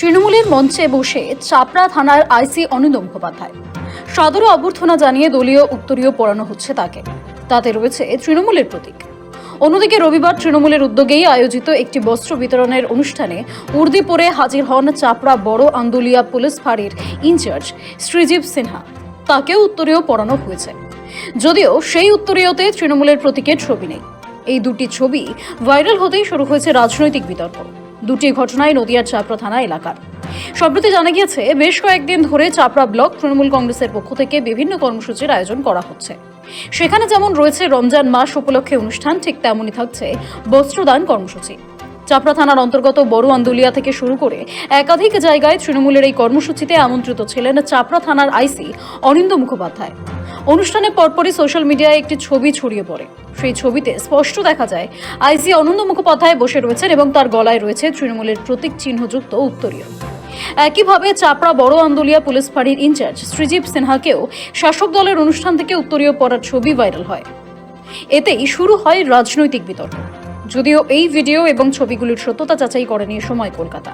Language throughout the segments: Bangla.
তৃণমূলের মঞ্চে বসে চাপড়া থানার আইসি অনিন্দ মুখোপাধ্যায়। সাদরে অভ্যর্থনা জানিয়ে দলীয় উত্তরীয় পড়ানো হচ্ছে তাকে। তাতে রয়েছে তৃণমূলের প্রতীক। অন্যদিকে রবিবার তৃণমূলের উদ্যোগেই আয়োজিত একটি বস্ত্র বিতরণের অনুষ্ঠানে উর্দি পরে হাজির হন চাপড়া বড় আন্দুলিয়া পুলিশ ফাঁড়ির ইনচার্জ শ্রীজীব সিনহা। তাকেও উত্তরীয় পড়ানো হয়েছে। যদিও সেই উত্তরীয়তে তৃণমূলের প্রতীকের ছবি নেই। এই দুটি ছবি ভাইরাল হতেই শুরু হয়েছে রাজনৈতিক বিতর্ক। দুটি ঘটনায় নদিয়ার চাপড়া থানা এলাকার। সম্প্রতি জানা গিয়েছে, বেশ কয়েকদিন ধরে চাপড়া ব্লক তৃণমূল কংগ্রেসের পক্ষ থেকে বিভিন্ন কর্মসূচির আয়োজন করা হচ্ছে। সেখানে যেমন রয়েছে রমজান মাস উপলক্ষে অনুষ্ঠান, ঠিক তেমনই থাকছে বস্ত্রদান কর্মসূচি। চাপড়া থানার অন্তর্গত বড় আন্দুলিয়া থেকে শুরু করে একাধিক জায়গায় তৃণমূলের এই কর্মসূচিতে আমন্ত্রিত ছিলেন চাপড়া থানার আইসি অনিন্দ মুখোপাধ্যায়। অনুষ্ঠানে পরপরই সোশ্যাল মিডিয়ায় একটি ছবি ছড়িয়ে পড়ে। সেই ছবিতে স্পষ্ট দেখা যায়, আইসি অনন্ত মুখোপাধ্যায় বসে রয়েছেন এবং তার গলায় রয়েছে তৃণমূলের প্রতীক চিহ্নযুক্ত উত্তরীয়। একইভাবে চাপড়া বড় আন্দোলিয়া পুলিশ ফাঁড়ির ইনচার্জ শ্রীজীব সিনহাকেও শাসক দলের অনুষ্ঠান থেকে উত্তরীয় পড়ার ছবি ভাইরাল হয়। এতেই শুরু হয় রাজনৈতিক বিতর্ক। যদিও এই ভিডিও এবং ছবিগুলির সত্যতা যাচাই করেনি সময় কলকাতা।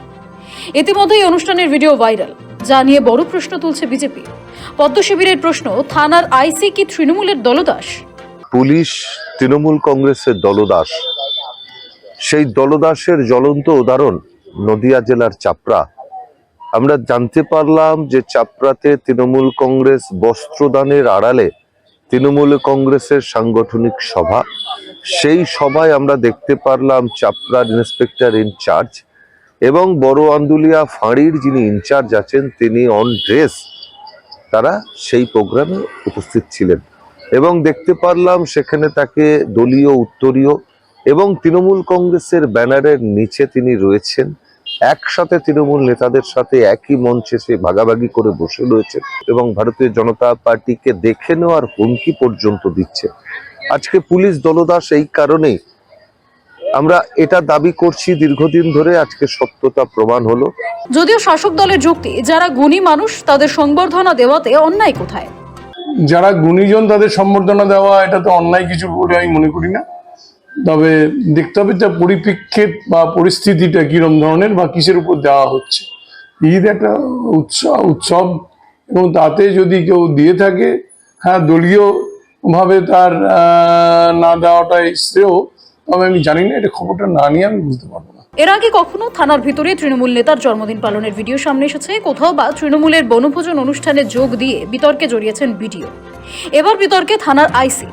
ইতিমধ্যেই অনুষ্ঠানের ভিডিও ভাইরাল যা নিয়ে বড় প্রশ্ন তুলছে বিজেপি। পদ্ম শিবিরের প্রশ্ন, থানার আইসি কি তৃণমূলের দলদাস? পুলিশ তৃণমূল কংগ্রেসের দলদাস। সেই দলদাসের জ্বলন্ত উদাহরণ নদিয়া জেলার চাপড়া। আমরা জানতে পারলাম যে চাপড়াতে তৃণমূল কংগ্রেস বস্ত্রদানের আড়ালে তৃণমূল কংগ্রেসের সাংগঠনিক সভা। সেই সভায় আমরা দেখতে পারলাম চাপড়ার ইন্সপেক্টর ইনচার্জ এবং বড় আন্দুলিয়া ফাঁড়ির যিনি ইনচার্জ আছেন, তিনি অন ড্রেস তারা সেই প্রোগ্রামে উপস্থিত ছিলেন। এবং দেখতে পারলাম সেখানে তাকে দলীয়, উত্তরীয় এবং তৃণমূল কংগ্রেসের ব্যানারের নিচে তিনি রয়েছেন। একসাথে তৃণমূল নেতাদের সাথে একই মঞ্চে সে ভাগাভাগি করে বসে রয়েছে এবং ভারতীয় জনতা পার্টিকে দেখে নেওয়ার হুমকি পর্যন্ত দিচ্ছে। আজকে পুলিশ দলদাস এই কারণেই আমরা এটা দাবি করছি দীর্ঘদিন ধরে আজকে সত্যতা প্রমাণ হলো। যদিও শাসক দলের যুক্তি যারা গুণী মানুষ তাদের সংবর্ধনা দেওয়াতে অন্যায় কোথায়? যারা গুণীজন তাদের সম্বর্ধনা দেওয়া এটা তো অন্যায় কিছু বলে আমি মনে করি না। তবে দেখতে হবে তার পরিপ্রেক্ষিত বা পরিস্থিতিটা কিরম ধরনের বা কিসের উপর দেওয়া হচ্ছে। ঈদ একটা উৎসব উৎসব এবং তাতে যদি কেউ দিয়ে থাকে হ্যাঁ দলীয় ভাবে তার না দেওয়াটাই শ্রেয়। তবে আমি জানি না এটা খবরটা না নিয়ে আমি বুঝতে পারব না। এর আগে কখনো থানার ভিতরে তৃণমূল নেতার জন্মদিন পালনের ভিডিও সামনে এসেছে কোথাও বা তৃণমূলের বনভোজন অনুষ্ঠানে যোগ দিয়ে বিতর্কে জড়িয়েছেন ভিডিও এবার বিতর্কে থানার আইসি।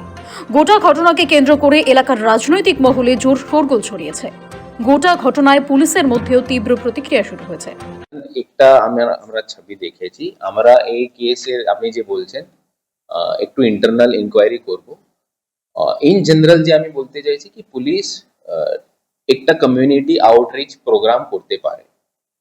গোটা ঘটনাকে কেন্দ্র করে এলাকার রাজনৈতিক মহলে জোর শোরগোল ছড়িয়েছে। গোটা ঘটনায় পুলিশের মধ্যেও তীব্র প্রতিক্রিয়া শুরু হয়েছে। একটা আমরা আমরা ছবি দেখেছি। আমরা এই কেসের আপনি যে বলছেন আহ, একটু ইন্টারনাল ইনকোয়ারি করব। ইন জেনারেল যে আমি বলতে চাইছি কি পুলিশ একটা কমিউনিটি আউটরিচ প্রোগ্রাম করতে পারে।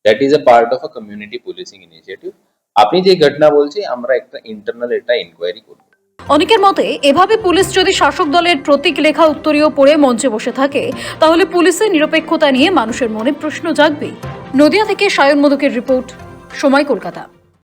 That is a part of a community policing initiative আপনি যে ঘটনা বলছি, আমরা একটা ইন্টারনাল এটা ইনকোয়ারি করব। অনেকের মতে, এভাবে পুলিশ যদি শাসক দলের প্রতীক লেখা উত্তরীয় পড়ে মঞ্চে বসে থাকে, তাহলে পুলিশের নিরপেক্ষতা নিয়ে মানুষের মনে প্রশ্ন জাগবে নদিয়া থেকে সায়ন মোদকের রিপোর্ট, সময় কলকাতা।